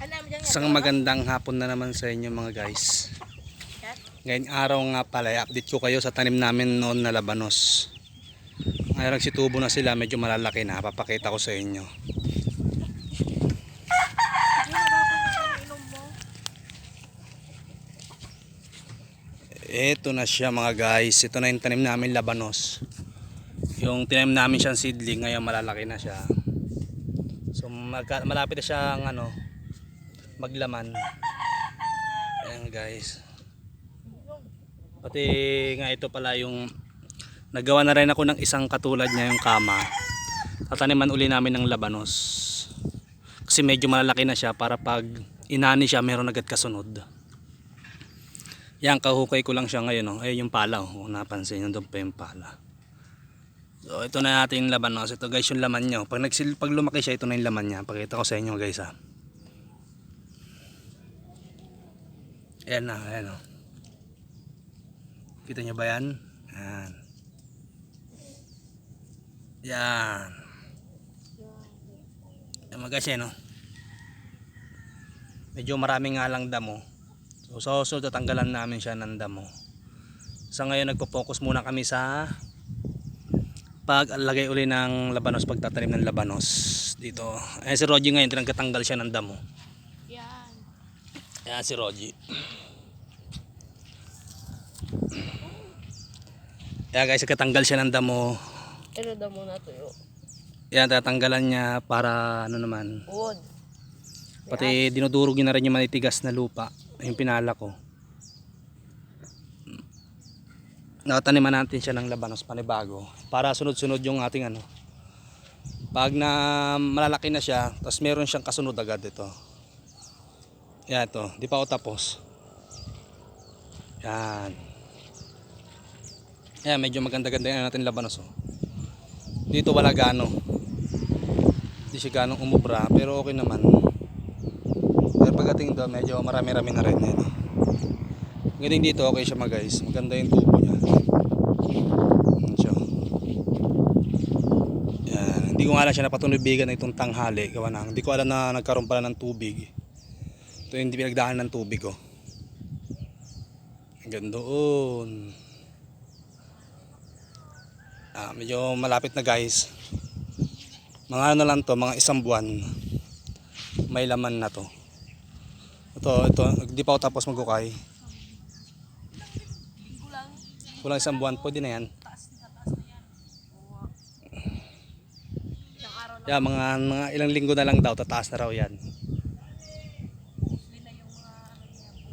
Isang magandang hapon na naman sa inyo mga guys. Ngayong araw nga pala, i-update ko kayo sa tanim namin noon na labanos. Ngayon nagsitubo na sila, medyo malalaki na. Papakita ko sa inyo. Ito na siya mga guys. Ito na yung tanim namin labanos. Yung tinanim namin siyang seedling, ngayon malalaki na siya. So malapit na siyang ano, maglaman. Ayan guys. Pati nga ito pala yung nagawa na rin ako ng isang katulad niya yung kama. Tataniman uli namin ng labanos. Kasi medyo malalaki na siya para pag inani siya meron agad kasunod. Yan kahukay ko lang siya ngayon oh. Ayun yung pala oh. Kung napansin doon pa yung pala. So ito na natin yung labanos. Ito guys yung laman niya. Pag, nagsil, pag lumaki siya ito na yung laman niya. Pakita ko sa inyo guys ha. Ayan na, ayan o. Kita nyo ba yan? Ayan. Yan. Yan mga guys yan o. Medyo maraming nga lang damo. So sa susunod tatanggalan namin siya ng damo. Sa ngayon nagpo-focus muna kami sa paglagay uli ng labanos, pagtatanim ng labanos dito. Ayan si Rogie ngayon, tinanggatanggal siya ng damo. Yan. Si Rogie. Ayan guys, katanggal siya ng damo. Ano daw muna tuyo? Ayan, tatanggalan niya para ano naman. Wood. Pati dinudurog niya na rin yung manitigas na lupa. Yung pinala ko. Nakataniman natin siya ng labanos panibago. Para sunod-sunod yung ating ano. Pag na malalaki na siya, tapos meron siyang kasunod agad ito. Yan ito, di pa ako tapos. Yan. Yan, medyo maganda-ganda yan natin labanos. Oh. Dito wala gano. Hindi siya ganong umubra, pero okay naman. Pero pagdating doon, medyo marami-rami na rin. Yan. Ngayon dito, okay siya mga guys. Maganda yung tubo niya. Yan siya. Hindi ko nga alam siya napatunubigan na itong tanghali. Gawa na. Hindi ko alam na nagkaroon pala ng tubig. Ito yung pinagdaan ng tubig ko. Hanggang doon. Ah, medyo malapit na guys. Mga ano lang to, mga isang buwan. May laman na to. Ito, ito, hindi pa ako tapos magukay. Kulang isang buwan, pwede na yan. Yeah, mga, mga ilang linggo na lang daw, tataas na raw yan.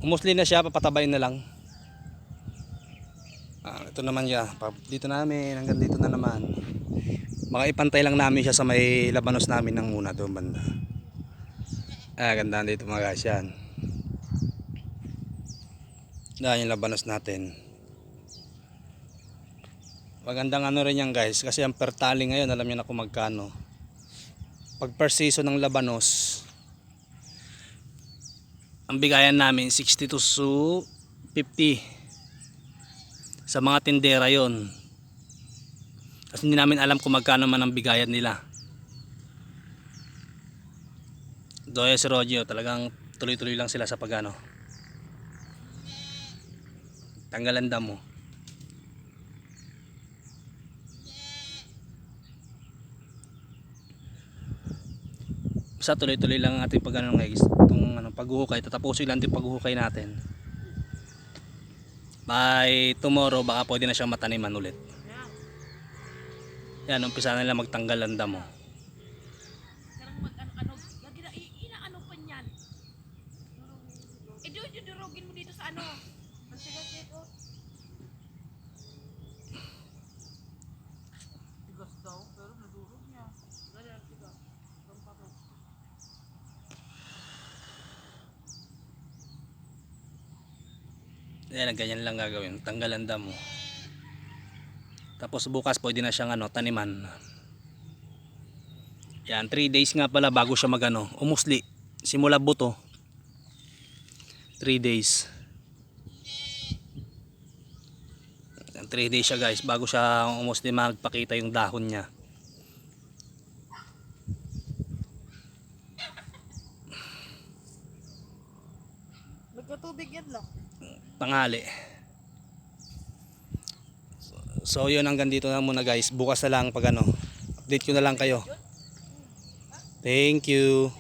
Umusli na siya, papatabayin na lang. Ah, ito naman siya, dito namin, hanggang dito na naman. Mga ipantay lang namin siya sa may labanos namin ng muna doon banda. Ah, ganda dito mga guys yan. Dahil yung labanos natin. Magandang ano rin yan guys kasi ang per ngayon alam niyo na kung magkano. Pag per season ng labanos ang bigayan namin 62 to 50 sa mga tindera yon kasi hindi namin alam kung magkano man ang bigayan nila. Doya si Roger talagang tuloy-tuloy lang sila sa pagano. Tanggalan damo basta tuloy-tuloy lang ang ating pagano guys itong ano, paghuhukay tatapusin lang din paghuhukay natin by tomorrow baka pwede na siyang mataniman ulit yan umpisa na nila magtanggal ang damo Karang mag ano ano. Lagi na ina ano pa niyan. Durugin mo dito sa ano. Ang dito. Tigas daw, pero nadurog niya. Gano'n ang tigas. Ang pato. Yan ganyan lang gagawin. Tanggal ang damo. Tapos bukas pwede na siyang ano, taniman. Yan 3 days nga pala bago siya magano. Umusli simula buto. 3 days. 3 days siya guys. Bago siya umusli magpakita yung dahon niya. Nagkatubig yan lang. Tanghali. So yun hanggang dito na muna guys. Bukas na lang pag ano. Update ko na lang kayo. Thank you.